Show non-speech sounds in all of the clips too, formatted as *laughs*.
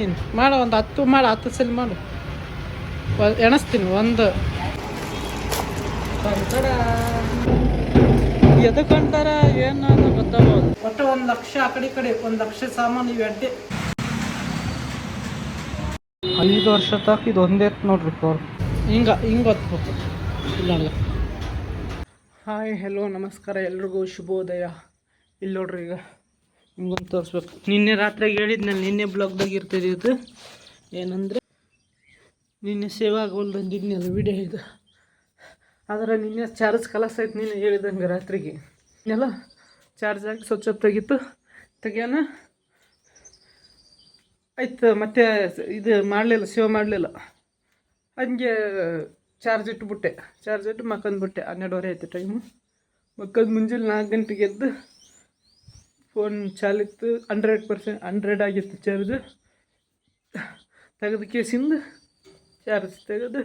ನೀನು? ಮಾಡು ಒಂದು ಹತ್ತು ಮಾಡು ಹತ್ತು ಸಲ ಮಾಡು. ಎಣಿಸ್ತೀನಿ ಒಂದು. ಎದಕ್ಕಂತಾರ ಏನು ಗೊತ್ತಾಗೋದು ಒಟ್ಟು ಒಂದು ಲಕ್ಷ ಆ ಕಡೆ ಈ ಕಡೆ ಒಂದು ಲಕ್ಷ ಸಾಮಾನು ಇವು ಅಡ್ಡೆ ಐದು ವರ್ಷ ತಾಕ ಇದು ಒಂದೇ ನೋಡ್ರಿ ಅವ್ರು ಹಿಂಗ ಹಿಂಗೆ ಹೊತ್ಬೇಕು ಇಲ್ಲ ನೋಡ್ರಿ ಹಾಯ್ ಹೆಲೋ ನಮಸ್ಕಾರ. ಎಲ್ರಿಗೂ ಶುಭೋದಯ. ಇಲ್ಲಿ ನೋಡ್ರಿ ಈಗ ನಿಮ್ಗೊಂದು ತೋರಿಸ್ಬೇಕು. ನಿನ್ನೆ ರಾತ್ರಿ ಹೇಳಿದ್ನಲ್ಲ, ನಿನ್ನೆ ಬ್ಲಾಗ್ದಾಗ ಇರ್ತದೆ ಏನಂದರೆ, ನಿನ್ನೆ ಸೇವ್ ಆಗೋಲ್ದು ಬಂದಿದ್ನಲ್ಲ ವಿಡಿಯೋ ಇದು. ಆದರೆ ನಿನ್ನೆ ಚಾರ್ಜ್ ಕಲಸ್ ಆಯ್ತು ನೀನು ಹೇಳಿದಂಗೆ ರಾತ್ರಿಗೆ. ಎಲ್ಲ ಚಾರ್ಜ್ ಆಗಿ ಸ್ವಚ್ಛ ತೆಗಿತು ತೆಗಿಯೋಣ ಆಯ್ತು, ಮತ್ತೆ ಇದು ಮಾಡಲಿಲ್ಲ, ಸೇವ್ ಮಾಡಲಿಲ್ಲ. ಹಂಗೆ ಚಾರ್ಜ್ ಇಟ್ಬಿಟ್ಟೆ. ಚಾರ್ಜ್ ಇಟ್ಟು ಮಕ್ಕಂದ್ಬಿಟ್ಟೆ ಹನ್ನೆರಡುವರೆ ಆಯಿತು ಟೈಮು ಮಕ್ಕಂದು ಮುಂಜಾನೆ ನಾಲ್ಕು ಗಂಟೆಗೆ ಎದ್ದು ಫೋನ್ ಚಾಲಿತ್ತು ಹಂಡ್ರೆಡ್ ಪರ್ಸೆಂಟ್ ಹಂಡ್ರೆಡ್ ಆಗಿತ್ತು ಚಾರ್ಜ್ ತೆಗೆದು ಕೇಸಿಂದ ಚಾರ್ಜ್ ತೆಗೆದು,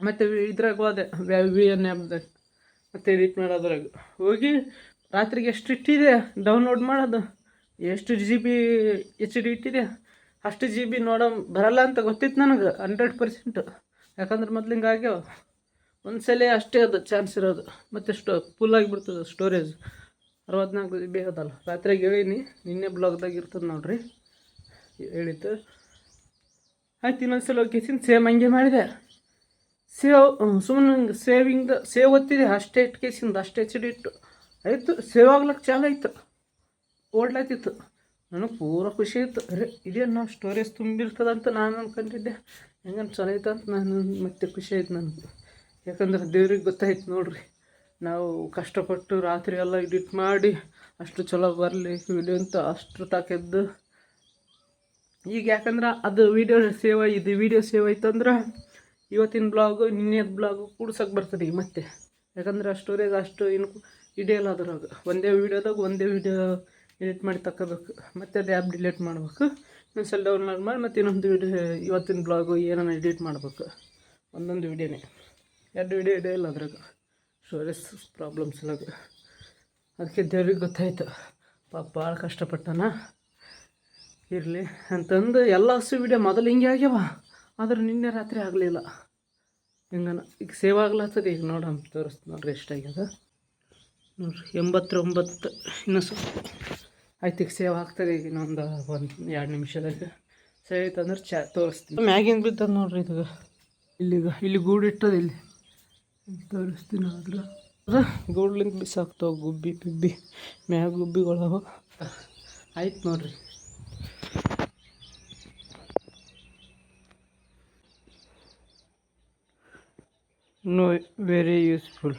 ಮತ್ತು ಇದ್ರಾಗ ಹೋದೆ ವಿ ಎನ್ ಆ್ಯಪ್ದಾಗ ಮತ್ತು ಎಡಿಟ್ ಮಾಡೋದ್ರಾಗ. ಹೋಗಿ ರಾತ್ರಿಗೆ ಎಷ್ಟು ಇಟ್ಟಿದೆ ಡೌನ್ಲೋಡ್ ಮಾಡೋದು? ಎಷ್ಟು ಜಿ ಬಿ ಎಚ್ ಡಿ ಇಟ್ಟಿದೆ? ಅಷ್ಟು ಜಿ ಬಿ ನೋಡೋ ಬರಲ್ಲ ಅಂತ ಗೊತ್ತಿತ್ತು ನನಗೆ ಹಂಡ್ರೆಡ್ ಪರ್ಸೆಂಟ್ ಯಾಕಂದ್ರೆ ಮೊದ್ಲು ಹಿಂಗೆ ಆಗ್ಯಾವ. ಒಂದು ಸಲ ಅಷ್ಟೇ ಅದು ಚಾನ್ಸ್ ಇರೋದು. ಮತ್ತು ಸ್ಟೋ ಫುಲ್ ಆಗಿಬಿಡ್ತದೆ ಸ್ಟೋರೇಜ್ ಅರವತ್ನಾಲ್ಕು ಜಿ ಬಿ ಹೋದಲ್ಲ ರಾತ್ರಿಗೆ ಹೇಳೀನಿ, ನಿನ್ನೆ ಬ್ಲಾಗ್ದಾಗ ಇರ್ತದೆ ನೋಡ್ರಿ. ಹೇಳಿತ್ತು. ಆಯ್ತು, ಇನ್ನೊಂದು ಸಲ ಹೋಗಿಸಿನ ಸೇಮ್ ಹಂಗೆ ಮಾಡಿದೆ. ಸೇವ್ ಸುಮ್ಮನೆ ಹಿಂಗೆ ಸೇವಿಂಗ್ ಸೇವ್ ಒತ್ತಿದೆ ಅಷ್ಟೇ ಇಟ್ಟು ಕೇಸಿಂದ ಅಷ್ಟೇ ಇಟ್ಟು. ಆಯಿತು ಸೇವ್ ಆಗ್ಲಕ್ಕೆ ಚಾಲು ಆಯಿತು. ಓಡ್ಲಾತಿತ್ತು. ನನಗೆ ಪೂರ ಖುಷಿ ಆಯ್ತು. ಅರೆ ಇದೇನು ನಾವು ಸ್ಟೋರೇಜ್ ತುಂಬಿರ್ತದಂತ ನಾನು ಅಂದ್ಕೊಂಡಿದ್ದೆ ಚಲೋ ಐತೆ ಅಂತ ನಾನು ಮತ್ತೆ ಖುಷಿ ಆಯ್ತು ನನಗೆ. ಯಾಕಂದ್ರೆ ದೇವ್ರಿಗೆ ಗೊತ್ತಾಯ್ತು ನೋಡ್ರಿ. ನಾವು ಕಷ್ಟಪಟ್ಟು ರಾತ್ರಿ ಎಲ್ಲ ಎಡಿಟ್ ಮಾಡಿ ಅಷ್ಟು ಚಲೋ ಬರಲಿ ವಿಡಿಯೋ ಅಂತ ಅಷ್ಟು ತಾಕೆದ್ದು. ಈಗ ಯಾಕಂದ್ರೆ ಅದು ವೀಡಿಯೋ ಸೇವ್, ಇದು ವೀಡಿಯೋ ಸೇವ್ ಆಯ್ತಂದ್ರೆ ಇವತ್ತಿನ ಬ್ಲಾಗು ನಿನ್ನೆದ ಬ್ಲಾಗು ಕೂಡ್ಸಕ್ಕೆ ಬರ್ತದೆ ಈಗ ಮತ್ತೆ. ಯಾಕಂದ್ರೆ ಸ್ಟೋರೇಜ್ ಅಷ್ಟು ಏನು ಹಿಡಿಯಲ್ಲ ಅದ್ರಾಗ. ಒಂದೇ ವೀಡಿಯೋದಾಗ ಒಂದೇ ವೀಡಿಯೋ ಎಡಿಟ್ ಮಾಡಿ ತಗೋಬೇಕು ಮತ್ತೆ ಅದು ಆ್ಯಪ್ ಡಿಲೀಟ್ ಮಾಡ್ಬೇಕು. ಇನ್ನೊಂದ್ಸಲ ಡೌನ್ಲೋಡ್ ಮಾಡಿ ಮತ್ತೆ ಇನ್ನೊಂದು ವೀಡಿಯೋ, ಇವತ್ತಿನ ಬ್ಲಾಗು ಏನನ್ನ ಎಡಿಟ್ ಮಾಡ್ಬೇಕು. ಒಂದೊಂದು ವೀಡಿಯೋನೇ. ಎರಡು ವೀಡಿಯೋ ಹಿಡಿಯಲ್ಲ ಅದ್ರಾಗ. ಸ್ಟೋರೇಜ್ ಪ್ರಾಬ್ಲಮ್ಸ್ ಎಲ್ಲ ಅದಕ್ಕೆ ದೇವ್ರಿಗೆ ಗೊತ್ತಾಯ್ತು. ಪಾಪ ಭಾಳ ಕಷ್ಟಪಟ್ಟನ. ಇರಲಿ ಅಂತಂದು ಎಲ್ಲ ಹಸು ವಿಡಿಯೋ ಮೊದಲು ಹಿಂಗೆ ಆಗ್ಯಾವ, ಆದ್ರೆ ನಿನ್ನೆ ರಾತ್ರಿ ಆಗಲಿಲ್ಲ. ಹಿಂಗನ, ಈಗ ಸೇವ್ ಆಗ್ಲತ್ತದ ಈಗ ನೋಡಮ್, ತೋರಿಸ್ತು ನೋಡ್ರಿ ಎಷ್ಟಾಗ್ಯದ ನೋಡ್ರಿ, ಎಂಬತ್ತೊಂಬತ್ತು, ಇನ್ನೂ ಸ್ವಲ್ಪ ಆಯ್ತು, ಈಗ ಸೇವ್ ಆಗ್ತದೆ. ಈಗ ಇನ್ನೊಂದು ಒಂದು ಎರಡು ನಿಮಿಷದಾಗ ಸೇವ್ ಆಯ್ತು ಅಂದ್ರೆ ಚಾ, ತೋರಿಸ್ತೀನಿ. ಮ್ಯಾಗಿಂದ ಬಿದ್ದದ ನೋಡ್ರಿ ಇದು ಇಲ್ಲಿಗ, ಇಲ್ಲಿ ಗೂಡಿಟ್ಟದ ಇಲ್ಲಿ. ತೋರಿಸ್ತೀನಿ ಆದ್ರೆ ಗೋಡ್ಲಿಂದ ಬಿಸಾಕ್ತಾವ ಗುಬ್ಬಿ ಪಿಬ್ಬಿ ಮ್ಯಾಗ ಗುಬ್ಬಿಗಳವ. ಆಯ್ತು ನೋಡ್ರಿ. No very useful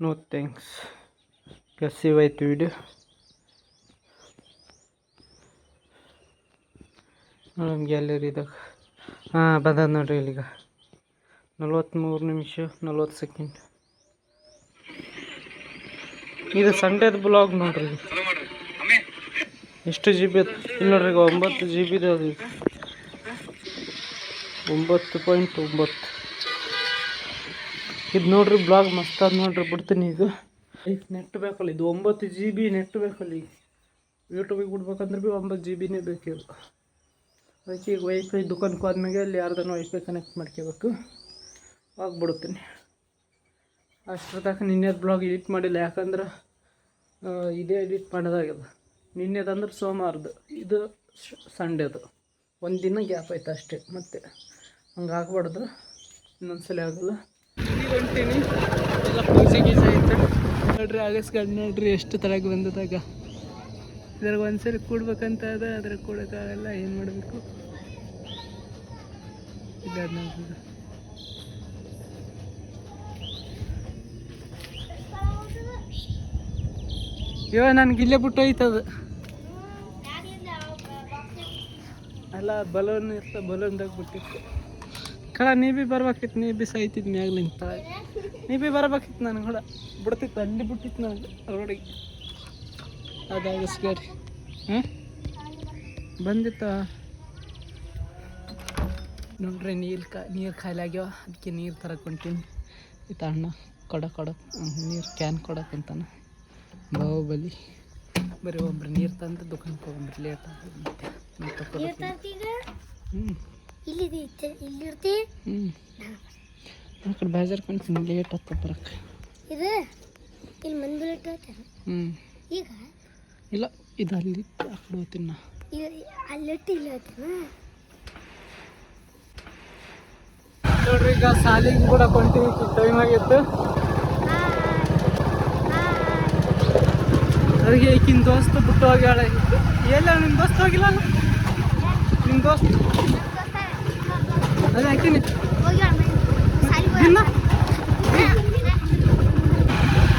no thanks ಕಸಿವ್ save ಆಯ್ತು ವಿಡಿಯೋ ನೋಡಮ್ ಗ್ಯಾಲರಿದಾಗ ಹಾಂ ಬಂದ ನೋಡ್ರಿ ಇಲ್ಲಿಗ. ನಲ್ವತ್ತ್ಮೂರು ನಿಮಿಷ ನಲ್ವತ್ತು ಸೆಕೆಂಡ್ ಇದು ಸಂಡೇದ ಬ್ಲಾಗ್ ನೋಡ್ರಿ. ಎಷ್ಟು ಜಿ ಬಿ ಇಲ್ಲಿ ನೋಡ್ರಿ ಒಂಬತ್ತು ಜಿ ಬಿ ಅದು. ಒಂಬತ್ತು ಪಾಯಿಂಟ್ ಒಂಬತ್ತು. ಇದು ನೋಡ್ರಿ ಬ್ಲಾಗ್ ಮಸ್ತ್ ಅದ ನೋಡ್ರಿ, ಬಿಡ್ತೀನಿ ಇದು. ನೆಟ್ ಬೇಕಲ್ಲ, ಇದು ಒಂಬತ್ತು ಜಿ ಬಿ ನೆಟ್ ಬೇಕಲ್ಲ ಈಗ. ಯೂಟ್ಯೂಬಿಗೆ ಬಿಡ್ಬೇಕಂದ್ರೆ ಭೀ ಒಂಬತ್ತು ಜಿ ಬಿನೇ ಬೇಕಿಲ್ಲ ಅದಕ್ಕೆ ಈಗ ವೈಫೈ ದುಕಾನ್ಗೆ ಹೋದ್ಮೇಲೆ ಅಲ್ಲಿ ಯಾರ್ದಾನು ವೈಫೈ ಕನೆಕ್ಟ್ ಮಾಡ್ಕೋಬೇಕು. ಹೋಗ್ಬಿಡುತ್ತೀನಿ ಅಷ್ಟರ ತನಕ ನಿನ್ನೆದು ಬ್ಲಾಗ್ ಎಡಿಟ್ ಮಾಡಿಲ್ಲ, ಯಾಕಂದ್ರೆ ಇದೇ ಎಡಿಟ್ ಮಾಡೋದಾಗ್ಯದ. ನಿನ್ನೆದಂದ್ರೆ ಸೋಮವಾರದು, ಇದು ಸಂಡೇದು. ಒಂದು ದಿನ ಗ್ಯಾಪ್ ಆಯ್ತು ಅಷ್ಟೇ, ಮತ್ತೆ ಹಂಗೆ ಆಗ್ಬಾರ್ದು, ಇನ್ನೊಂದ್ಸಲ ಆಗಲ್ಲ ಹೊಂಟೀನಿ ಎಲ್ಲ ಪೂಜೆ ಗೀಜೆ ಐತೆ ನೋಡ್ರಿ ನೋಡ್ರಿ, ಎಷ್ಟು ತಳಗೆ ಬಂದದಾಗ. ಇದ್ರಾಗ ಒಂದ್ಸರಿ ಕೂಡ್ಬೇಕಂತ ಅದ ಅದ್ರಾಗ ಕೂಡೋಕ್ಕಾಗಲ್ಲ, ಏನು ಮಾಡಬೇಕು? ಇದಾದ ಇವ ನನ್ಗೆ ಇಲ್ಲೇ ಬಿಟ್ಟು ಹೋಯ್ತದ. ಅಲ್ಲ ಬಲೂನ್ ಇರ್ತ ಬಲೂನ್ದಾಗ ಬಿಟ್ಟಿತ್ತು. ಕಳ ನೀ ಬಿ ಬರ್ಬೇಕಿತ್ತು ನೀ ಬಿ ಸಾಯ್ತಿದ್ ಮ್ಯಾಗ ನಿಂತ. ನೀ ಬಿ ಬರ್ಬೇಕಿತ್ತು ನನಗೆ ಕೂಡ. ಬಿಡ್ತಿತ್ತು, ಅಲ್ಲಿ ಬಿಟ್ಟಿತ್ತು ನನಗೆ ರೋಡಿಗೆ ಅದಾಗಸ್ಗಾರಿ ಹ್ಞೂ ಬಂದಿತ್ತ? ನೋಡ್ರಿ, ನೀರು ಕ, ನೀರು ಖಾಲಿ ಆಗ್ಯಾವ. ಅದಕ್ಕೆ ನೀರು ತರಕ್ಕೆ ಹೊಂಟೀನಿ. ಈತ ಅಣ್ಣ ಕೊಡ ಕೊಡ. ನೀರು ಕ್ಯಾನ್ ಕೊಡಕ್ಕಂತಾನ ಬಾಹುಬಲಿ. ಬರೀ ಒಬ್ರು ನೀರು ತಂದು ಲೇಟ್ ಇಲ್ಲಿ. ಇಲ್ಲಿರ್ತಿ? ಹ್ಞೂ ಆ ಕಡೆ ಬೇಜಾರು ಕಾಣ್ತೀನಿ ಲೇಟ್ ಆಗ್ತದೆ ಬರಕ್ಕೆ ಇದು? ಇಲ್ಲಿ ಮಂದಿ ಇಟ್ಟು ಹ್ಞೂ ಈಗ? ಇಲ್ಲ ಇದು ಅಲ್ಲಿ ಆ ಕಡೆ ಹೋಗ್ತೀನಿ ನಾ. ಇಲ್ಲಿ ಅಲ್ಲಿಟ್ಟು ಇಲ್ಲ ನೋಡ್ರಿ ಈಗ ಸಾಲಿಗೆ ಕೂಡ ಕೊಂಟಿ ಟೈಮ್ ಆಗಿತ್ತು. ಅದಕ್ಕೆ ಈಕಿನ ದೋಸ್ತ ಬಿಟ್ಟು ಹೋಗ್ಯಾಳೆ ಎಲ್ಲ ನಿಮ್ಮ ದೋಸ್ತ ಹೋಗಿಲ್ಲ ನಿಮ್ಮ ದೋಸ್ತ? ಅದೇ ಹಾಕಿನಿ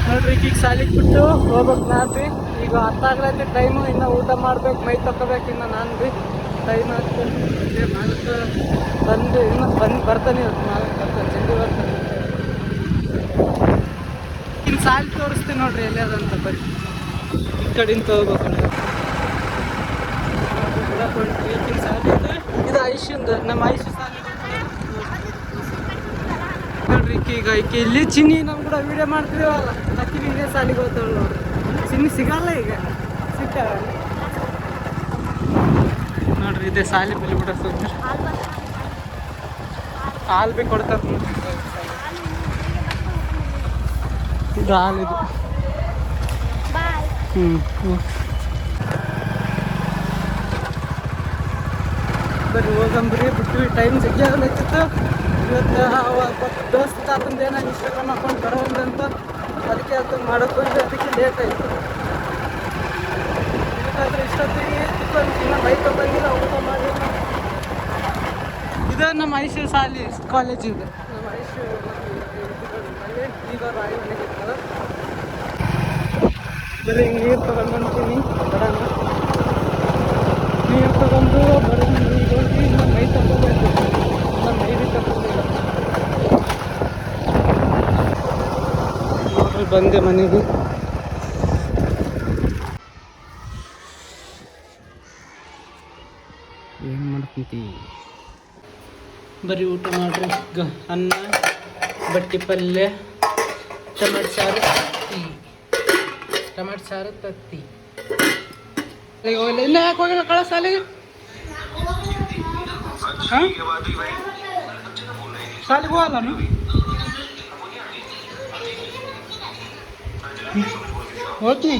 ನೋಡ್ರಿ ಈಗ ಸಾಲಿಗೆ ಬಿಟ್ಟು ಹೋಗ್ಬೇಕು ನಾಲ್ಕು ಈಗ ಅರ್ಥ ಹತ್ತಾಗ್ಲೈತಿ ಟೈಮು ಇನ್ನು ಊಟ ಮಾಡ್ಬೇಕು, ಮೈ ತಗೋಬೇಕು ಇನ್ನು ನಾನು ಭೀ ಟೈಮ್ ಆಗ್ತದೆ ಬಂದು ಇನ್ನು ಬಂದು ಬರ್ತಾನೆ ಇವತ್ತು ನಾಲ್ಕು ಬರ್ತಾನೆ, ಜಲ್ದಿ ಬರ್ತಾನೆ. ಇನ್ನು ಸಾಲಿ ತೋರಿಸ್ತೀನಿ ನೋಡ್ರಿ ಎಲ್ಲದಂತ ಬರೀ. ಈ ಕಡೆಯಿಂದ ತಗೋಬೇಕು ಇದೆ. ಐಶಿಂದ, ನಮ್ಮ ಐಶು ಸಾಲಿ ನೋಡ್ರಿ ಈಗ ಈಕಿ ಇಲ್ಲಿ ಚಿನ್ನಿ ನಮ್ ಕೂಡ ವಿಡಿಯೋ ಮಾಡ್ತಿದ್ದೀವಲ್ಲ ಅಕ್ಕಿ ಇದೇ ಸಾಲಿಗೆ ಹೋಗ್ತಾಳೆ ನೋಡ್ರಿ. ಚಿನ್ನಿ ಸಿಗಲ್ಲ ಈಗ. ಸಿಗ್ತಾಳ. ನೋಡ್ರಿ ಇದೇ ಸಾಲಿ ಬಲಿ ಬಿಡ ಸುಂದರ ಹಾಲು ಭೀ ಕೊಡ್ತಾರೆ ನೋಡ್ರಿ. ಇದು ಹಾಲು ಇದು. ಬಾಯ್ ಹ್ಞೂ ಬರ್ರಿ ಹೋಗಂಬ್ರಿ, ಬಿಟ್ಟು ಟೈಮ್ ಜಗ್ಗಿ ಆಗ್ಲತ್ತಿತ್ತು ಇವತ್ತು ದೋಸ್ತ ತಾತಂದು ಏನೋ ಇನ್ಸ್ಟಾಗ್ರಾಮ್ ಅಕೌಂಟ್ ಬರೋದಂತ ಅದಕ್ಕೆ ಅದು ಮಾಡೋಕ್ಕೆ ಹೋಗಿ ಅದಕ್ಕೆ ಲೇಟ್ ಆಯಿತು. ಬೇಕಾದ್ರೆ ಇಷ್ಟೊತ್ತಿಗೆ ಇನ್ನ ಬೈಕ್ ಬಂದಿಲ್ಲ, ಊಟ ಮಾಡಿ ಇದು ನಮ್ಮ ಮೈಸೂರು ಸಾಲಿ ಕಾಲೇಜ್ ಇದು ನಮ್ಮ ಐಶು ಈಗ ರಾಯ ಮನೆಗೆ ಬರೀ ನೀರು ತಗೊಂಡ್ಬಂತೀನಿ ಬರೋಣ ನೀರು ತಗೊಂಡು ಬರೀ ನೀರು ಹೋಗಿ ಇನ್ನು ಮೈ ತಗೋಬೇಕು ಇನ್ನು ಮೈ ಭೀ ತಗೊಂಡಿಲ್ಲ ನೋಡ್ರಿ ಬಂದೆ ಮನೆಗೆ. ಏನು ಮಾಡ್ತೀವಿ ಬರೀ ಊಟ ಮಾಡ್ರಿ. ಗ ಅನ್ನ ಬಟ್ಟಿ ಪಲ್ಯ ಟೊಮೆಟೊ ಸಾರು. ಟೊಮೆಟೊ ಸಾರು ತತ್ತಿ ಅಲ್ಲಿಗೆ ಹೋಗಿಲ್ಲ ಇನ್ನ ಯಾಕೆ ಹೋಗಿಲ್ಲ ಕಳ ಸಾಲಿಗೆ ಹಾಂ ಸಾಲಿಗೆ ಹೋಗಲ್ಲ ನೀವು ಹೋಗ್ತೀನಿ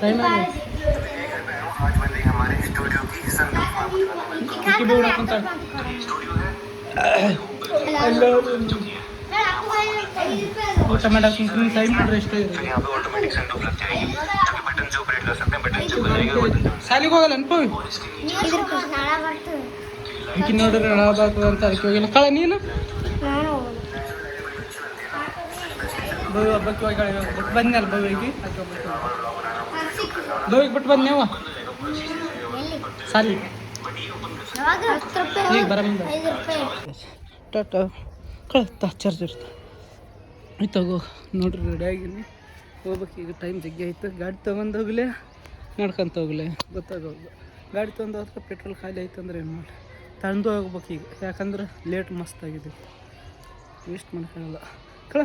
ಟೈಮ್ ಆಗಿದೆ ಇಕ್ಕಿ ಬಿಡು ಹಾಕೊಂತಾಳೆ. ಅಲ್ಲೋ, ಊಟ ಮಾಡಕ್ಕೆ ಕುಂತ್ರೆ ಟೈಮ್ ನೋಡ್ರಿ ಎಷ್ಟು ಇದೆ. ಸಾಲಿಗೆ ಹೋಗಲ್ಲ ಅನ್ಕೋ ಇದ್ರ ನಾಳೆ ಬರ್ತದೆ. ಈಕಿ ನೋಡ್ರಿ ಹಾಳಾಗ್ಬಾರ್ದು ಅಂತ ಅದಕ್ಕೆ ಹೋಗಿಲ್ಲ. ಕಳ ನೀನು? ನಾನು ಬವಿ ಹಬ್ಬಕ್ಕೆ ಹೋಗಿ ಬಿಟ್ಟು ಬಂದ್ನಲ್ಲ ಬವಿಗೆ ಆಕೆ ಹೋಗ್ಬಿಟ್ಟು ಬವಿಗೆ ಬಿಟ್ಟು ಬಂದ್ನೇವ ಸಾಲಿ ಯಾವಾಗ? ಹತ್ತು ರೂಪಾಯಿ ಈಗ ಬರ ಮುಂದೆ ಐದು ರೂಪಾಯಿ. ಟಾಟಾ. ಕಳತ್ತಾ ಚಾರ್ಜ್ ಇರುತ್ತೆ. ಆಯ್ತು ತಗೋ ನೋಡ್ರಿ ರೆಡಿ ಆಗಿನಿ ಹೋಗ್ಬೇಕು ಈಗ ಟೈಮ್ ಜಗ್ಗಿ ಆಯ್ತು. ಗಾಡಿ ತೊಗೊಂಡು ಹೋಗ್ಲೆ ನಡ್ಕೊಂತ ಹೋಗ್ಲೆ. ಗೊತ್ತಾಗೋದು. ಗಾಡಿ ತೊಗೊಂಡು ಹೋದ್ರೆ ಪೆಟ್ರೋಲ್ ಖಾಲಿ ಆಯ್ತು ಅಂದ್ರೆ ಏನು ಮಾಡಿ ತಂದು ಹೋಗ್ಬೇಕು ಈಗ. ಯಾಕಂದ್ರೆ ಲೇಟ್ ಮಸ್ತ್ ಆಗಿದೆ. ವೇಸ್ಟ್ ಮಾಡ್ಕೊಳಲ್ಲ ಕಳ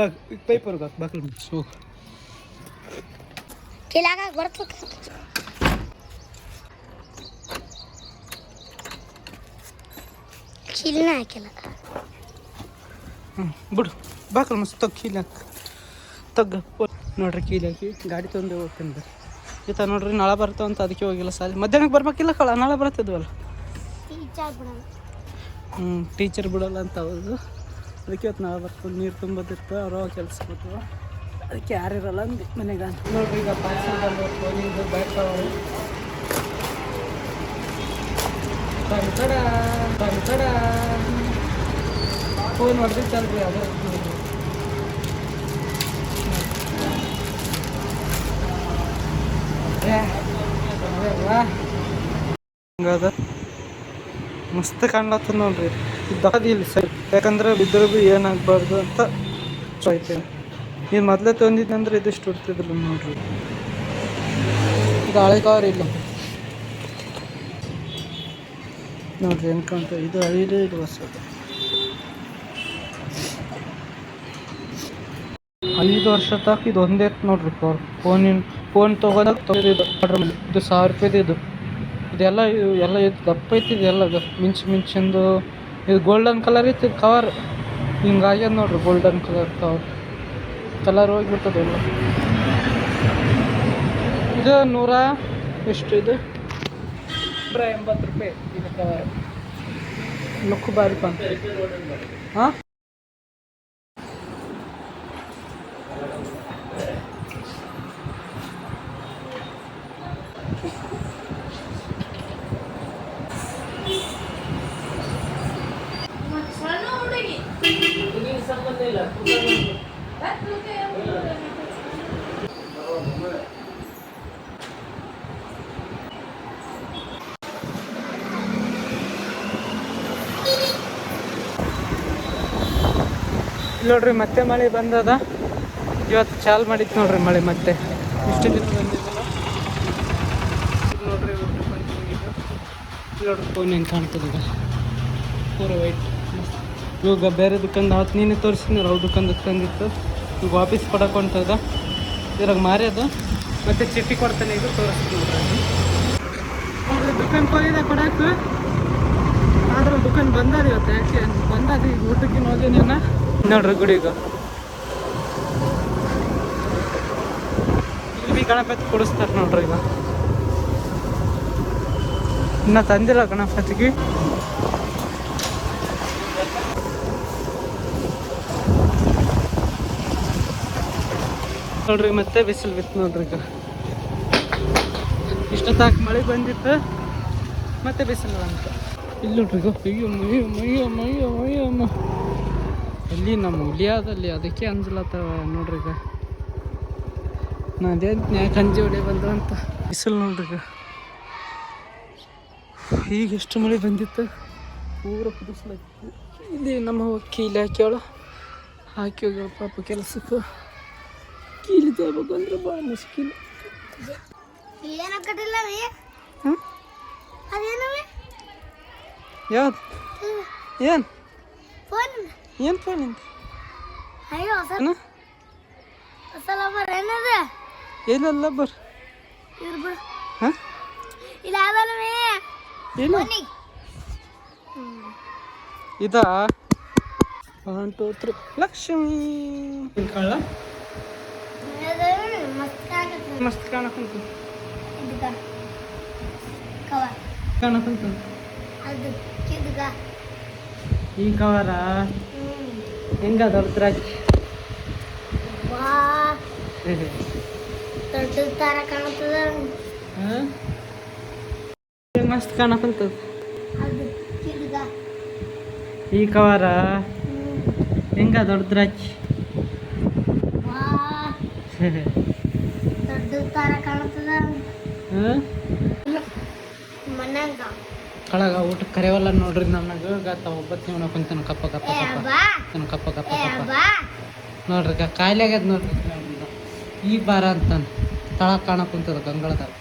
ಬಾಗ್ ಪೈಪರ್ಗೆ ಹಾಕಿ ಬಾಕಲ್ ಮುಗಿಸಿ ಹೋಗು ಚಿಲ್ನ ಹಾಕಿಲ್ಲ. ಬಿಡು. ಬಾಕಲ್ ಮಸ್ತ್ ತಗ್ ಕೀಲಿ ಹಾಕಿ. ತಗ್ಗ ನೋಡ್ರಿ ಕೀಲಿ ಹಾಕಿ. ಗಾಡಿ ತೊಂದು ಹೋಗ್ತೀನಿ ಈತ ನೋಡ್ರಿ ನಾಳೆ ಬರ್ತಾವ ಅಂತ ಅದಕ್ಕೆ ಹೋಗಿಲ್ಲ ಸಾಲಿ. ಮಧ್ಯಾಹ್ನಕ್ಕೆ ಬರ್ಬೇಕಿಲ್ಲ ಕಳ? ನಾಳೆ ಬರ್ತಿದ್ವಲ್ಲ ಹ್ಞೂ ಟೀಚರ್ ಬಿಡೋಲ್ಲ ಅಂತ ಹೌದು. ಅದಕ್ಕೆ ಇವತ್ತು ನಾಳೆ ಬರ್ತೀವಿ ನೀರು ತುಂಬದಿರ್ತವೆ, ಅವ್ರ ಕೆಲಸ ಕೊಟ್ಟು ಅದಕ್ಕೆ ಯಾರಿರಲ್ಲ ಅಂದು ಮನೆಗೆ. ನೋಡ್ರಿ ಈಗ ಪಾರ್ಸಲ್ ಬಂದು ಫೋನಿಂದು ಬರ್ತಾರ ಬರ್ತಾರ ಫೋನ್ ಹೊಡೆದಿತ್ತಲ್ರಿ ಅದೇ ಹಂಗದ ಮಸ್ತ್ ಕಾಣ್ಲತ್ತದ ನೋಡ್ರಿ. ಇಲ್ಲ ಸರಿ. ಯಾಕಂದ್ರೆ ಬಿದ್ದರೂ ಭೀ ಏನಾಗಬಾರ್ದು ಅಂತ ಐತೆ ಇದು ಮೊದಲೇ ತಂದಿದ್ದಂದ್ರೆ ಇದಿಷ್ಟು ಉಡ್ತಿದ್ರು ನೋಡ್ರಿ. ಇದು ಹಳೆ ಕಾರ್ ಇಲ್ಲ. ನೋಡ್ರಿ ಕಾಣ್ತ ಇದು ಹಳಿದು ಇದು ಹೊಸದು. ಐದು ವರ್ಷ ತಾಕ ಇದು ಒಂದೇ ನೋಡ್ರಿ ಫೋನ್ ಫೋನಿನ ಫೋನ್ ತೊಗೊಂಡಾಗ ತೊಗೊಂಡಿದ್ದು ಇದು ಸಾವಿರ ರೂಪಾಯಿದು ಇದು. ಇದೆಲ್ಲ ಎಲ್ಲ ಇದು ದಪ್ಪ ಐತಿ ಇದೆಲ್ಲ ಇದು ಮಿಂಚು ಮಿಂಚಿಂದು ಇದು ಗೋಲ್ಡನ್ ಕಲರ್ ಐತಿ ಕವರ್ ಹಿಂಗಾಗ್ಯದ ನೋಡ್ರಿ ಗೋಲ್ಡನ್ ಕಲರ್ ಕವರ್ ಕಲರ್ ಹೋಗ್ಬಿಟ್ಟದೆ ಎಲ್ಲ. ಇದು ನೂರ ಎಷ್ಟು ಇದು? ನೂರ ಎಂಬತ್ತು ರೂಪಾಯಿ. ಇದು ಕವರ್ ಲುಕ್ ಬಾರಿ ಬಂತು. ಹಾಂ? ನೋಡ್ರಿ ಮತ್ತೆ ಮಳೆ ಬಂದದ? ಇವತ್ತು ಚಾಲ್ ಮಾಡಿತ್ತು ನೋಡ್ರಿ ಮಳೆ ಮತ್ತೆ. ಇಷ್ಟು ದಿನ ಬಂದಿದ್ದಲ್ಲ ಇಲ್ಲಿ ನೋಡ್ರಿ ಇವತ್ತು ಬಂದು ಹೋಗಿದ್ದು. ನೋಡ್ರಿ ಫೋನ್ ಕಾಣ್ತದೆ ಈಗ? ಪೂರ ವೈಟ್ ಇವಾಗ ಬೇರೆ ದುಕಾನ್ ಅವತ್ತು ನೀನೇ ತೋರಿಸಿದ್ನಲ್ಲ ಅವ್ರ ದುಕಾನ್ದಾಗ ತಂದಿತ್ತು. ಈಗ ವಾಪಸ್ ಕೊಡಕ್ಕೆ ಹೊಂಟದ. ಇದ್ರಾಗ ಮಾರ್ಯದು ಮತ್ತೆ ಚಿಟ್ಟಿ ಕೊಡ್ತಾನೆ ಇದು ತೋರಿಸ್ತೀನಿ ದುಕಾನ್ ಹೋಗಿದೆ ಕೊಡಕ್ಕೆ. ಆದ್ರೆ ದುಕಾನ್ ಬಂದದ ಇವತ್ತು, ಯಾಕೆ? ಬಂದದ ಈಗ ಊಟಕ್ಕೆ ಹೋಗಿನ ನೋಡ್ರಿ ಗುಡಿಗೆ ಇಲ್ಲಿ ಗಣಪತಿ ಕೊಡಿಸ್ತಾರೆ ನೋಡ್ರಿ ಈಗ. ಇನ್ನ ತಂದಿಲ್ಲ ಗಣಪತಿಗೆ ನೋಡ್ರಿ ಮತ್ತೆ ಬಿಸಿಲು ಬಿತ್ತು ನೋಡ್ರಿ ಈಗ. ಇಷ್ಟೊತ್ತಾಕ ಮಳೆ ಬಂದಿತ್ತು, ಮತ್ತೆ ಬಿಸಿಲು ಬಂತು. ಇಲ್ಲಿ ನೋಡ್ರಿ ಅಯ್ಯೋ ಮಯ್ಯೋ ಮಯ್ಯೋ ಮಯ್ಯೋ ಮಯ್ಯೋ ಅಮ್ಮ. ನಮ್ಮ ಹುಲಿಯಾದಲ್ಲಿ ಅದಕ್ಕೆ ಅಂಜಲತ್ತವ ನೋಡ್ರಿ ಈಗ. ನಾ ಅದೇ ಯಾಕೆ ಅಂಜಿ ಹೊಡೆ ಬಂದು ಅಂತ. ಬಿಸಿಲು ನೋಡ್ರಿ ಈಗ. ಈಗ ಎಷ್ಟು ಮಳೆ ಬಂದಿತ್ತು? ಪೂರ ಬಿಸಿಲಾಗಿತ್ತು ಇಲ್ಲಿ ನಮ್ಮ ಕೀಲಿ ಹಾಕ್ಯಾಳ ಹಾಕಿ ಹೋಗ್ಯಾಳ ಪಾಪ ಕೆಲಸಕ್ಕೆ. ಕೀಲಿ ತಗೋಬೇಕು ಅಂದ್ರೆ ಭಾಳ ಮುಷ್ಕಿಲ್. ಯಾವ್ದು? ಏನು? ಫೋನ್. ಏನು ಫೋನ್ ಏನದ? ಏನಲ್ಲ ಬರ್ ಇವ್ರು ಬಿಡು ಹಾಂ? ಇಲ್ಲ ಏನು? ಇದಾ? One two three Lakshmi. ಕಳ್ಳ ಮಸ್ತ್ ಕಾಣಕಂತ ಕಾಣಕಂತ ಅದು ಕಿದ್ಗ. ಈ ಕವರ? ಹೆಂಗ ದೊಡ್ಡದ್ರಾಗಿ ವಾ. ದೊಡ್ಡ ತರ ಕಾಣ್ತದ ಮಸ್ತ್ ಕಾಣಕಂತದ. ಈ ಕವರ ಹೆಂಗ ದೊಡ್ಡ ಮನ್ಯಾಗ. ಕಳಗ ಊಟ ಕರೆವಲ್ಲ ನೋಡ್ರಿ ನಮಗೆ. ಗತ್ತ ಒಬ್ಬತ್ತು ನೀವು ಕುಂತಾನ ಕಪ್ಪ ಕಪ್ಪ ಕಪ್ಪ. ಕಪ್ಪ ಕಪ್ಪ ಕಪ್ಪ. ನೋಡ್ರಿ ಕಾಯಿಲೆ ಆಗ್ಯದ ನೋಡ್ರಿ. ಈ ಬಾರ ಅಂತಾನ ತಳ ಕಾಣ ಕುಂತದ ಗಂಗಳದಾಗ.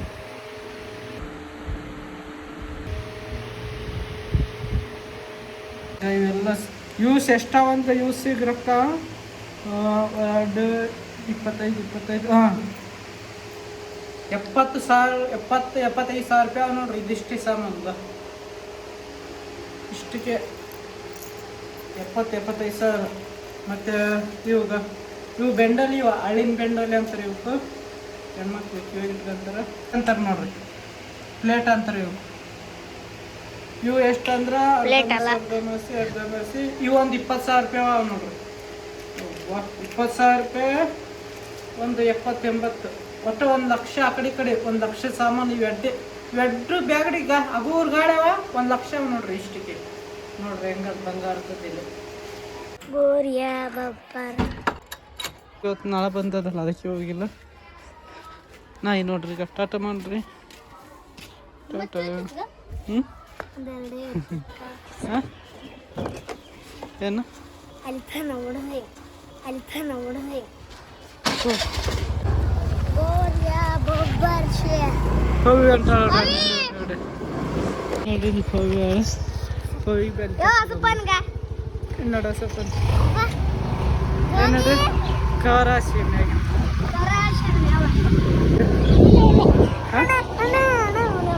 ಇವೆಲ್ಲ ಯೂಸ್ ಎಷ್ಟಾವಂತ ಯೂಸಿಗೆ ರೊಕ್ಕ ಎರಡು ಇಪ್ಪತ್ತೈದು ಇಪ್ಪತ್ತೈದು ಹಾಂ ಎಪ್ಪತ್ತು ಸಾವಿರ ಎಪ್ಪತ್ತು ಎಪ್ಪತ್ತೈದು ಸಾವಿರ ರೂಪಾಯಿ ಅವ ನೋಡ್ರಿ ಇದಿಷ್ಟೇ ಸಾಮಾನು ಇಷ್ಟಕ್ಕೆ ಎಪ್ಪತ್ತು ಎಪ್ಪತ್ತೈದು ಸಾವಿರ ಮತ್ತು ಇವಾಗ ಇವು ಬೆಂಡಲಿ ಇವ ಹಳ್ಳಿನ ಬೆಂಡಲಿ ಅಂತಾರೆ ಇವಕ್ಕೆ ಹೆಣ್ಮಕ್ಳು ಕಿವಿಗೆ ಅಂತಾರೆ ಅಂತಾರೆ ನೋಡ್ರಿ, ಪ್ಲೇಟ್ ಅಂತಾರೆ ಇವು ಇವು ಎಷ್ಟು ಅಂದ್ರೆ Plate ಅಲ್ಲ. ಮೆರ್ಸಿ ಅರ್ಧ ಮೆರ್ಸಿ ಇವು ಒಂದು ಇಪ್ಪತ್ತು ಸಾವಿರ ರೂಪಾಯಿ ಅವ ನೋಡ್ರಿ. ಇಪ್ಪತ್ತು ಸಾವಿರ ರೂಪಾಯಿ ಒಂದು ಎಪ್ಪತ್ತು ಎಂಬತ್ತು. ಒಟ್ಟು ಒಂದು ಲಕ್ಷ ಆ ಕಡೆ ಕಡೆ. ಒಂದು ಲಕ್ಷ ಸಾಮಾನು ಇವು ಎಡ್ಡೆ. ಇವೆಡ್ರು ಬ್ಯಾಗಡಿಗ ಅಗೂರ್ ಗಾಡವ ಒಂದು ಲಕ್ಷ ನೋಡ್ರಿ ಇಷ್ಟಕ್ಕೆ ನೋಡ್ರಿ ಹೆಂಗ ಬಂಗಾರದಿಲ್ಲ ಇವತ್ತು ನಾಳೆ ಬಂದದಲ್ಲ ಅದಕ್ಕೆ ಹೋಗಿಲ್ಲ. ನಾಯಿ ನೋಡ್ರಿ ಈಗ ಟಾಟಾ ಮಾಡ್ರಿ. ಟಾಟ. ಹ್ಞೂ ಏನು ಅಲ್ಲಿ ತನ ಉಡದೆ ಅಲ್ಲಿ ತನ ಉಡದೆ ಹ್ಞೂ ಗೋರಿಯ ಬೊಬ್ಬರ್ ಶೇ ಹೋಗಿ ಅಂತ ನೋಡ್ರಿ ನೋಡಿ ಹೋಗಿ ಹೋಗಿ ಬಂದು ಯೋ ಸುಪ್ಪನ್ಗ ನೋಡ ಸ್ವಲ್ಪ ಏನದು ಕವರಾಸಿ ಮ್ಯಾಗ ಕರಾಶನ್ ಯಾವ ಹಾಂ ಅಣ್ಣ ಅಣ್ಣ ಅಣ್ಣ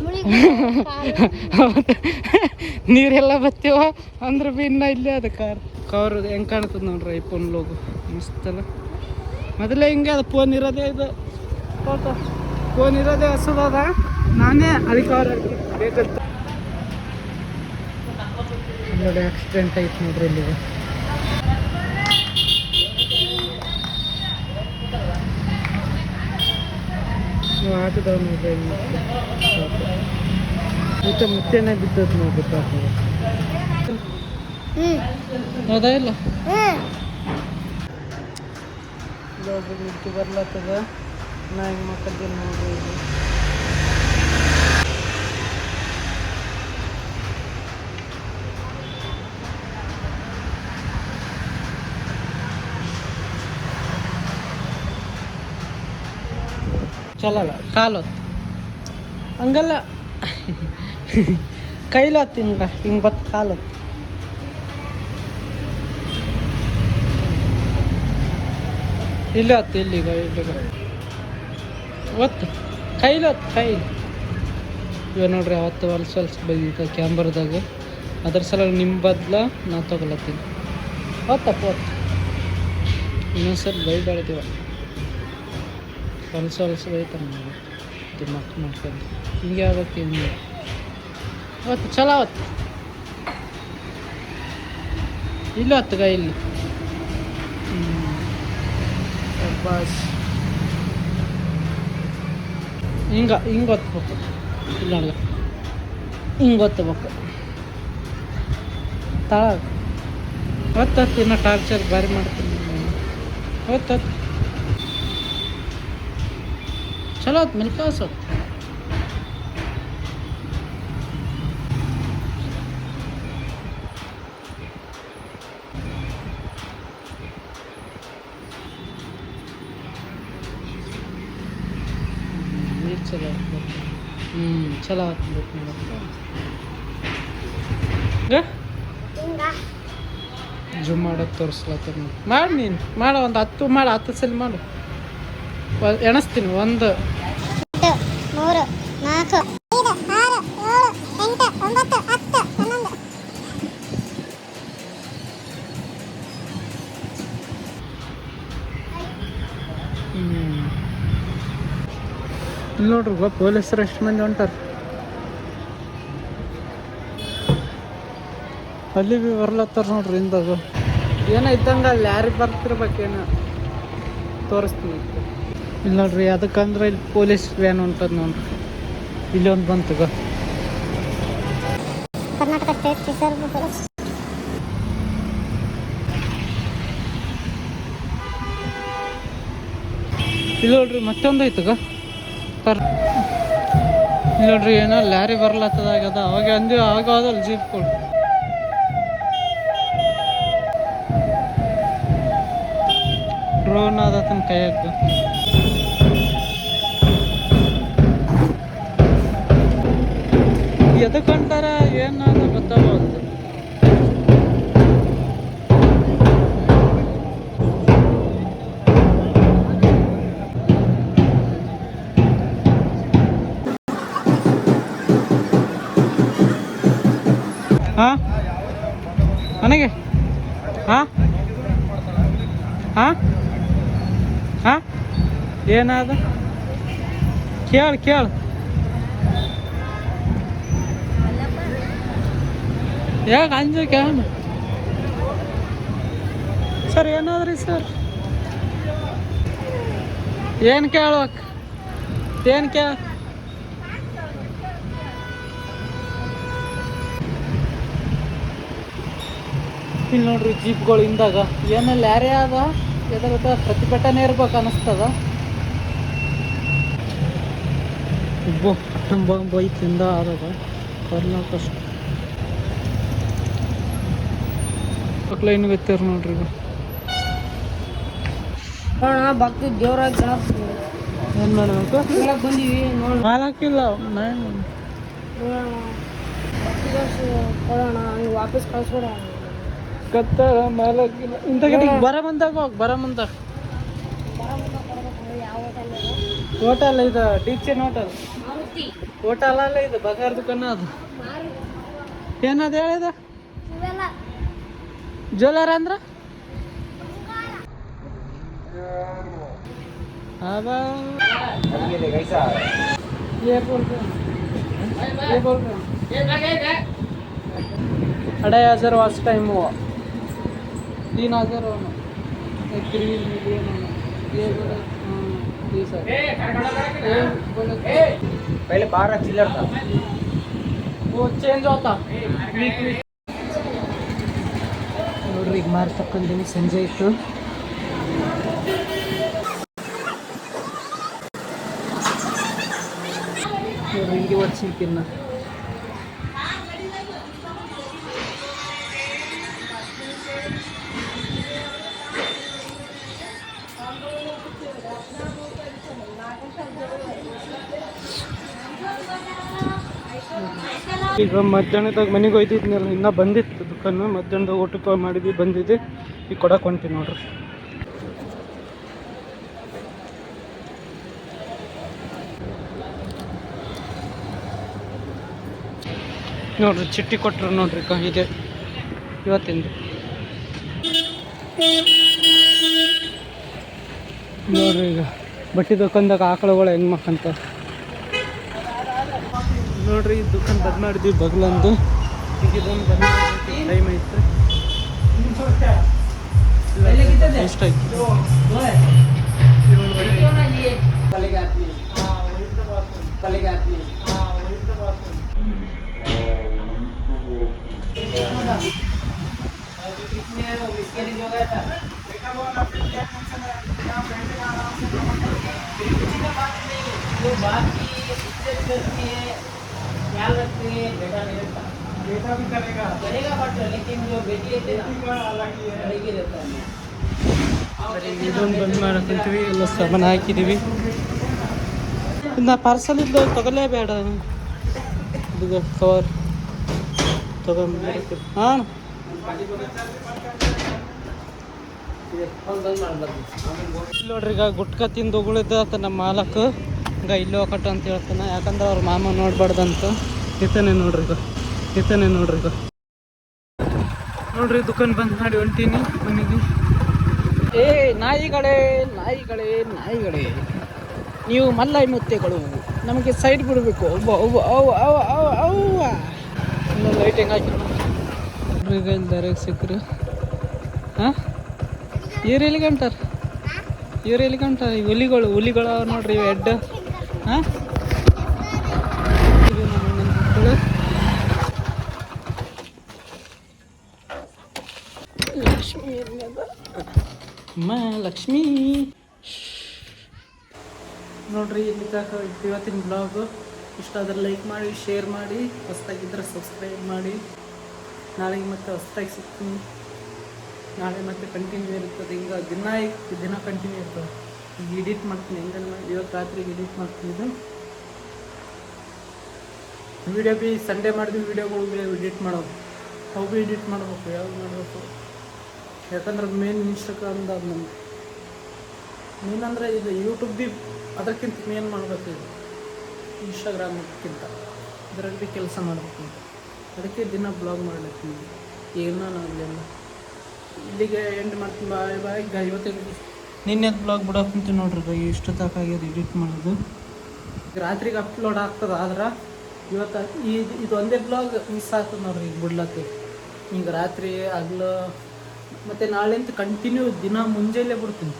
ಮುಳಿ *laughs* ನೀರೆಲ್ಲ ಬತ್ತೀವ? ಅಂದ್ರೆ ಬಿ ಇನ್ನ ಇಲ್ಲೇ ಅದ ಕಾರ್. ಕವರ್ ಹೆಂಗೆ ಕಾಣ್ತದ ನೋಡ್ರಿ ಫೋನ್ ಲೋಗು ಮಸ್ತಲ್ಲ ಮೊದಲೇ ಹಿಂಗೆ ಅದು ಫೋನ್ ಇರೋದೇ ಇದು. ಫೋನ್ ಇರೋದೇ ಹೊಸದದ ನಾನೇ ಅದಕ್ಕೆ ಕವರ್ ಬೇಕಂತ. ನೋಡಿ ಆಕ್ಸಿಡೆಂಟ್ ಆಯ್ತು ನೋಡ್ರಿ ಇಲ್ಲಿ ನೀವು ಇಲ್ಲಿ ಮತ್ತೆ ಮುತ್ತೇನೆ ಬಿದ್ದದ್ದು ಹೌದಾ ಇಲ್ಲ? ಬರ್ಲತ್ತದ? ನಾ ಹೆಂಗ್ ಮಕ್ಕಳ್ತೀನಿ ನೋಡ್ರಿ ಚಲಲ್ಲ ಕಾಲು ಹಂಗಲ್ಲ. ಕೈಲತ್ತು ಹಿಂಗ ಹಿಂಗೆ ಬತ್ತು ಕಾಲು ಇಲ್ಲ ಹತ್ತು ಇಲ್ಲಿಗ ಇಲ್ಲಿಗ ಒತ್ತು. ಕೈಲಿ ಕೈ. ಕೈಲಿ ಇವ ನೋಡ್ರಿ, ಅವತ್ತು ಹೊಲ್ಸ್ ಹೊಲ್ಸ್ ಬೈದಿದ್ದ ಕ್ಯಾಮ್ರದಾಗ. ಅದ್ರ ಸಲ ನಿಮ್ಮ ಬದ್ಲ ನಾ ತಗೊಳತ್ತೀನಿ ಹೊತ್ತಪ್ಪ ಹೊತ್ತು ಬೈ ಬೈಬಾರ್ದಿವ ಹೊಲ್ಸ್ ಹೊಲ್ಸ್ ಬೈತಾನೆ ನಾವು ದಿಮಾಕ್ ಮಾಡ್ಕೊಂಡು. ಹಿಂಗೆ ಆಗ್ಬೇಕು ಹಿಂಗೆ ಅವತ್ತು ಚಲೋ ಅವತ್ತು. ಇಲ್ಲ ಹೊತ್ತಗ ಇಲ್ಲಿ. ಬಸ್ ಹಿಂಗೆ ಹಿಂಗೆ ಒತ್ಬೇಕು ಇಲ್ಲ ನೋಡ್ಗ. ಹಿಂಗೆ ಒತ್ತಬೇಕು ತಳ ಒತ್ತತ್ತು ಇನ್ನು ಟಾರ್ಚರ್ ಬಾರಿ ಮಾಡ್ತೀನಿ. ಒತ್ತತ್ತು ಚಲೋ ಆತು ಮೇಲೆ ಕಳ್ಸೋತ್ ನೀರು ಚಲೋ ಆಗ್ಬೇಕು ಹ್ಞೂ ಚಲೋ ಆಗ್ಬೇಕು ಹಿಂಗ ಜೂಮ್ ಮಾಡೋದು ತೋರಿಸ್ಲತ್ತ ಮಾಡಿ ನೀನು. ಮಾಡು ಒಂದು ಹತ್ತು ಮಾಡು ಹತ್ತು ಸಲ ಮಾಡು. ಎಣಿಸ್ತೀನಿ ಒಂದು. ಹ್ಮ್. ಇಲ್ಲಿ ನೋಡ್ರಿ ಪೊಲೀಸ್ ಪೊಲೀಸರು ಎಷ್ಟು ಮಂದಿ ಹೊಂಟಾರ. ಅಲ್ಲಿ ಬಿ ಬರ್ಲತ್ತಾರ ನೋಡ್ರಿ ಹಿಂದಾಗ ಏನೋ ಇದ್ದಂಗೆ ಅಲ್ಲಿ ಯಾರಿಗೆ ಬರ್ತಿರ್ಬೇಕೇನೋ. ತೋರಿಸ್ತೀನಿ ಇಲ್ಲಿ ನೋಡ್ರಿ ಅದಕ್ಕಂದ್ರೆ ಇಲ್ಲಿ ಪೊಲೀಸ್ ವ್ಯಾನ್ ಹೊಂಟದ ನೋಡ್ರಿ. ಇಲ್ಲಿ ಒಂದು ಬಂತು ಗೋ. Karnataka state reserve police. ನೋಡ್ರಿ ಮತ್ತೊಂದು ಐತಗ? ತರ್ ಇಲ್ಲಿ ನೋಡ್ರಿ ಏನೋ ಲಾರಿ ಬರ್ಲತ್ತದಾಗದ ಅವಾಗ ಅಂದಿ ಹೋದಲ್ಲ ಜೀಪ್ ಕೊಡು. ಡ್ರೋನ್ ಆದ ಆದತನ ಕೈಯಾಗ. ಎದಕ್ಕೆ ಹಾ? ನನಗೆ ಹಾಂ? ಹಾಂ? ಹಾಂ? ಏನಾದ? ಕೇಳು ಕೇಳು. ಯಾಕೆ ಅಂಜು ಕೇಳು. ಸರ್, ಏನಾದ್ರಿ ಸರ್? ಏನು ಕೇಳ್ಬೇಕು? ಏನು ಕೇಳ ಇಲ್ಲಿ ನೋಡ್ರಿ ಜೀಪ್ಗಳು ಹಿಂದಾಗ. ಏನಲ್ಲಿ ಯಾರೇ ಅದ ಎದ್ರ ಪ್ರತಿಭಟನೆ ಇರ್ಬೇಕು ಅನಿಸ್ತದ. ಬಾಂಬ್ ಐತಿಂದ ಕಷ್ಟ ಕರ್ನಾಟಕ ಏನು ಗೊತ್ತಿರ ನೋಡ್ರಿ ಈಗ. ಭಕ್ತಿ ಜೋರಾಗಿ ಏನು ಮಾಡಬೇಕು ಬಂದೀವಿ ನೋಡಿ. ಮಾಲಾಕಿಲ್ಲ ನಾನು ಕೊಡೋಣ ವಾಪಸ್ ಕಳ್ಸ್ಕೊಡ ಕತ್ತಲ ಮಲಗಿಲ್ಲ ಇಂಥ ಗಂಟೆಗೆ ಬರ ಬಂದಾಗ ಹೋಗಿ ಬರ ಬಂದಾಗ ಹೋಟೆಲ್ ಇದು ಡಿಚನ್ ಹೋಟೆಲ್ ಹೋಟೆಲ್ ಅಲ್ಲ ಇದು ಬಗಾರ್ ದುಕಾನ ಅದು. ಏನದು ಹೇಳಿದ ಜ್ಯುವೆಲರ್ ಅಂದ್ರ? ಅದ ಅಡೇ ಹಜಾರ್ ವಾಸ್ ಟೈಮು. तीन हजार होना एक ग्रीन मिलियन होना ये बोले हाँ, ये सर ये बोले पहले बारह चिल्लर था वो चेंज होता वीक वीक ನೋಡ್ರಿ ಈಗ ಮಾರಿ ತಕ್ಕೊಂಡಿನಿ ಸಂಜೆ ಇತ್ತು ನೋಡ್ರಿ ಹಿಂಗೆ ಒಡ್ಸಿಕ್ಕಿನ್ನ ಈಗ ಮಧ್ಯಾಹ್ನದಾಗ ಮನೆಗೆ ಹೋಯ್ತಿದ್ನಲ್ಲ ಇನ್ನೂ ಬಂದಿತ್ತು ದುಕಾನು ಮಧ್ಯಾಹ್ನದಾಗ ಊಟಕ್ಕೆ ಮಾಡಿದ್ವಿ ಬಂದಿದ್ದೆ ಈಗ ಕೊಡಕ್ಕೆ ಹೊಂಟಿ ನೋಡ್ರಿ. ನೋಡ್ರಿ, ಚಿಟ್ಟಿ ಕೊಟ್ರು ನೋಡ್ರಿ ಕ ಇದೆ. ಇವತ್ತಿಂದ. ನೋಡ್ರಿ ಈಗ, ಬಟ್ಟೆ ದುಕಾನ್ದಾಗ ಆಕಳುಗಳು ಹೆಂಗ್ ಮಕ್ಕಂತ ನೋಡ್ರಿ ಈ ದುಕಾನ್ ಬಂದ್ ಮಾಡಿದ್ವಿ ಬಗ್ಲಂದು. ಈಗ ಇದೊಂದು ಬಂದ್ ಟೈಮ್ ಐತೆ ಎಷ್ಟಾಯ್ತು ಇದೊಂದು ಬಂದ್ ಮಾಡಕ್ಕಂತೀವಿ ಎಲ್ಲ ಸಾಮಾನು ಹಾಕಿದ್ದೀವಿ. ನಾ ಪಾರ್ಸಲ್ ತಗೊಲೇ ಬೇಡ ಇದು ಕವರ್ ತಗೊಂಡು ಹಾಂ ನೋಡ್ರಿ ಈಗ ಗುಟ್ಕ ತಿಂದು ಉಗುಳಿದ ನಮ್ಮ ಮಾಲಕ್. ಈಗ ಇಲ್ಲೋ ಹೋಗಟ್ಟು ಅಂತ ಹೇಳ್ತಾನೆ. ಯಾಕಂದ್ರೆ ಅವ್ರ ಮಾಮ ನೋಡ್ಬಾರ್ದಂತ. ಈತನೇ ನೋಡ್ರಿ ಇದು ಇತ್ತಾನೆ ನೋಡ್ರಿ ಇದು ನೋಡ್ರಿ ದುಕಾನ್ ಬಂದ್ ಮಾಡಿ ಹೊಂಟೀನಿ ಮನೆಗೆ. ಏ ನಾಯಿಗಳೇ ನಾಯಿಗಳೇ ನಾಯಿಗಳೇ. ನೀವು ಮಲ್ಲೈ ಮುತ್ತೆಗಳು. ನಮಗೆ ಸೈಡ್ ಬಿಡಬೇಕು. ಇನ್ನೂ ಲೈಟಿಂಗ್ ಹಾಕಿ. ನೋಡ್ರಿ ಇಲ್ಲಿ ದಾರ್ಯಾಗ ಸಿಕ್ಕರು. ಹಾಂ? ಇವ್ರು ಎಲ್ಲಿಗೆ ಹೊಂಟಾರ? ಇವ್ರು ಎಲ್ಲಿಗೆ ಹುಲಿಗಳು ಹುಲಿಗಳು ನೋಡ್ರಿ ಇವು ಎಡ್ಡ. ಹಾಂ ಲಕ್ಷ್ಮಿ ಅಮ್ಮ ಲಕ್ಷ್ಮಿ ನೋಡ್ರಿ ಇಲ್ಲಿ ಇವತ್ತಿನ ಬ್ಲಾಗು ಇಷ್ಟ ಆದ್ರೆ ಲೈಕ್ ಮಾಡಿ ಶೇರ್ ಮಾಡಿ ಹೊಸ್ದಾಗಿದ್ದರೆ ಸಬ್ಸ್ಕ್ರೈಬ್ ಮಾಡಿ. ನಾಳೆಗೆ ಮತ್ತೆ ಹೊಸ್ದಾಗಿ ಸಿಗ್ತೀನಿ. ನಾಳೆ ಮತ್ತೆ ಕಂಟಿನ್ಯೂ ಇರ್ತದೆ. ಈಗ ದಿನ ದಿನ ಕಂಟಿನ್ಯೂ ಇರ್ತದೆ. ಎಡಿಟ್ ಮಾಡ್ತೀನಿ ಹೆಂಗೆ ಇವತ್ತು ರಾತ್ರಿಗೆ ಎಡಿಟ್ ಮಾಡ್ತೀನಿ ಇದು. ವಿಡಿಯೋ ಬಿ ಸಂಡೇ ಮಾಡಿದ್ವಿ ವಿಡಿಯೋಗಳು ಬಿ ಎಡಿಟ್ ಮಾಡೋದು. ಅವು ಬಿ ಎಡಿಟ್ ಮಾಡಬೇಕು, ಯಾವ್ದು ಮಾಡಬೇಕು? ಯಾಕಂದ್ರೆ ಮೇನ್ ಇನ್ಸ್ಟಾಗ್ರಾಮ್ದು ಅದು ನಮ್ಗೆ ಮೇನ್ ಅಂದರೆ ಇದು ಯೂಟ್ಯೂಬ್ ಬಿ ಅದಕ್ಕಿಂತ ಮೇನ್ ಮಾಡಬೇಕು ಇದು. ಇನ್ಸ್ಟಾಗ್ರಾಮ್ಗಿಂತ ಇದರಲ್ಲಿ ಬಿ ಕೆಲಸ ಮಾಡಬೇಕು ಅದಕ್ಕೆ ದಿನ ಬ್ಲಾಗ್ ಮಾಡ್ಲತ್ತೀನಿ ಏನಾಗಲಿಲ್ಲ ಇಲ್ಲಿಗೆ ಎಂಡ್ ಮಾಡ್ತೀನಿ ಬಾಯ್ ಬಾಯ್ ಈಗ ಇವತ್ತಿಗೆ ನಿನ್ನೆ ಬ್ಲಾಗ್ ಬಿಡೋಕ್ಕಂತ ನೋಡ್ರಿ ಎಷ್ಟು ಆಗ್ಯದ ಎಡಿಟ್ ಮಾಡೋದು. ಈಗ ರಾತ್ರಿಗೆ ಅಪ್ಲೋಡ್ ಆಗ್ತದ ಆದ್ರೆ ಇವತ್ತು ಈ ಇದು ಒಂದೇ ಬ್ಲಾಗ್ ಮಿಸ್ ಆಗ್ತದೆ ನೋಡ್ರಿ ಈಗ ಬಿಡ್ಲಕ್ಕೆ. ಈಗ ರಾತ್ರಿ ಆಗ್ಲು ಮತ್ತು ನಾಳೆಂತ ಕಂಟಿನ್ಯೂ ದಿನ ಮುಂಜಾನೆ ಬಿಡ್ತೀನಿ.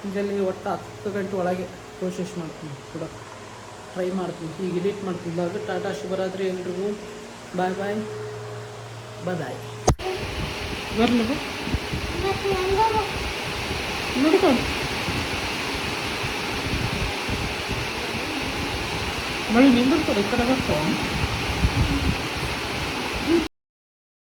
ಮುಂಜಾನೆ ಒಟ್ಟು ಹತ್ತು ಗಂಟೆ ಒಳಗೆ ಕೋಶಿಶ್ ಮಾಡ್ತೀನಿ ಕೂಡ ಟ್ರೈ ಮಾಡ್ತೀನಿ ಈಗ ಎಡಿಟ್ ಮಾಡ್ತೀನಿ. ಬ್ಲಾಗ್ ಟಾಟಾ ಶುಭರಾತ್ರಿ ಎಲ್ರಿಗೂ ಬಾಯ್ ಬಾಯ್ ಬದಾಯ್ ಬಾಯ್ ಬರ್ಲಿ ನೋಡ್ಕೊಂಡು ಮಳೆ ನಿಂದಿರ್ತಾರೆ ಈ ಕಡೆ ಬರ್ತಾವೆ